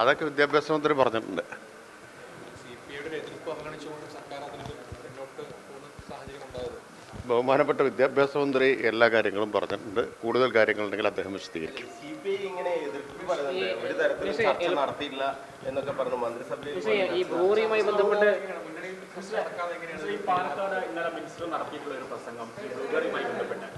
അതൊക്കെ വിദ്യാഭ്യാസ മന്ത്രി പറഞ്ഞിട്ടുണ്ട്. ബഹുമാനപ്പെട്ട വിദ്യാഭ്യാസ മന്ത്രി എല്ലാ കാര്യങ്ങളും പറഞ്ഞിട്ടുണ്ട്. കൂടുതൽ കാര്യങ്ങളുണ്ടെങ്കിൽ അദ്ദേഹം വിശദീകരിക്കും. സി ഇങ്ങനെ എതിർപ്പ് പറയുന്നുണ്ട് ഒരു തരത്തിലും ചർച്ച നടത്തിയില്ല എന്നൊക്കെ പറഞ്ഞു മന്ത്രിസഭയിൽ ഈ ബന്ധപ്പെട്ട് ഈ പാലക്കാട് ഇന്നലെ മിനിസ്റ്റർ നടത്തിയിട്ടുള്ള ഒരു പ്രസംഗം ഈ ബന്ധപ്പെട്ട്.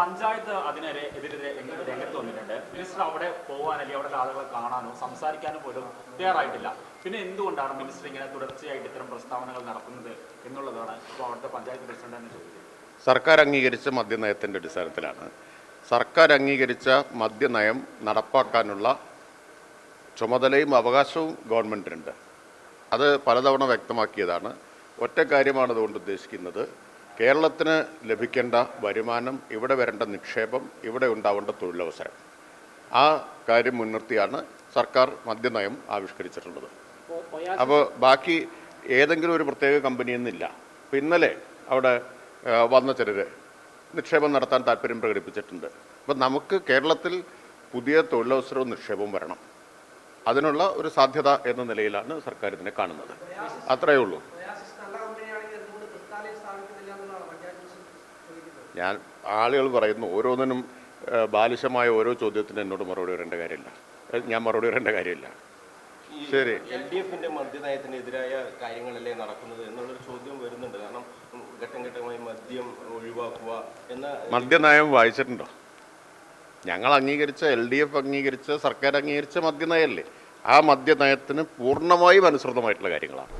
പഞ്ചായത്ത് അതിനെതിരെ എതിരെ രംഗത്ത് വന്നിട്ടുണ്ട്? മിനിസ്റ്റർ അവിടെ പോകാൻ അല്ലെങ്കിൽ അവിടെ ആളുകളെ കാണാനോ സംസാരിക്കാനോ പോലും തയ്യാറായിട്ടില്ല. പിന്നെ എന്തുകൊണ്ടാണ് മിനിസ്റ്റർ ഇങ്ങനെ തുടർച്ചയായിട്ട് ഇത്തരം പ്രസ്താവനകൾ നടത്തുന്നത് എന്നുള്ളതാണ് ഇപ്പോൾ അവിടുത്തെ പഞ്ചായത്ത് പ്രസിഡന്റ് തന്നെ ചോദിച്ചത് സർക്കാർ അംഗീകരിച്ച മദ്യനയത്തിന്റെ അടിസ്ഥാനത്തിലാണ്. സർക്കാർ അംഗീകരിച്ച മദ്യനയം നടപ്പാക്കാനുള്ള ചുമതലയും അവകാശവും ഗവൺമെന്റിനുണ്ട് അത് പലതവണ വ്യക്തമാക്കിയതാണ്. ഒറ്റ കാര്യമാണ് അതുകൊണ്ട് ഉദ്ദേശിക്കുന്നത്. കേരളത്തിന് ലഭിക്കേണ്ട വരുമാനം ഇവിടെ വരേണ്ട നിക്ഷേപം ഇവിടെ ഉണ്ടാവേണ്ട തൊഴിലവസരം. ആ കാര്യം മുൻനിർത്തിയാണ് സർക്കാർ മദ്യനയം ആവിഷ്കരിച്ചിട്ടുള്ളത്. അപ്പോൾ ബാക്കി ഏതെങ്കിലും ഒരു പ്രത്യേക കമ്പനിയെന്നില്ല അപ്പോൾ ഇന്നലെ അവിടെ വന്ന ചിലർ നിക്ഷേപം നടത്താൻ താല്പര്യം പ്രകടിപ്പിച്ചിട്ടുണ്ട്. അപ്പം നമുക്ക് കേരളത്തിൽ പുതിയ തൊഴിലവസരവും നിക്ഷേപവും വരണം. അതിനുള്ള ഒരു സാധ്യത എന്ന നിലയിലാണ് സർക്കാർ ഇതിനെ കാണുന്നത്. അത്രയേ ഉള്ളൂ. ഞാൻ ആളുകൾ പറയുന്നു ഓരോന്നിനും ബാലിശമായ ഓരോ ചോദ്യത്തിനും എന്നോട് മറുപടി വരേണ്ട കാര്യമില്ല. ഞാൻ മറുപടി വരേണ്ട കാര്യമില്ല. ശരി. എൽ ഡി എഫിന്റെ മദ്യനയത്തിനെതിരായ കാര്യങ്ങളല്ലേ നടക്കുന്നത് എന്നുള്ളൊരു ചോദ്യം വരുന്നുണ്ട്. കാരണം ഘട്ടം ഘട്ടമായി മദ്യം ഒഴിവാക്കുക എന്ന മദ്യനയം വായിച്ചിട്ടുണ്ടോ? ഞങ്ങൾ അംഗീകരിച്ച എൽ ഡി എഫ് അംഗീകരിച്ച സർക്കാർ അംഗീകരിച്ച മദ്യനയല്ലേ? ആ മദ്യനയത്തിന് പൂർണമായും അനുസൃതമായിട്ടുള്ള കാര്യങ്ങളാണ്.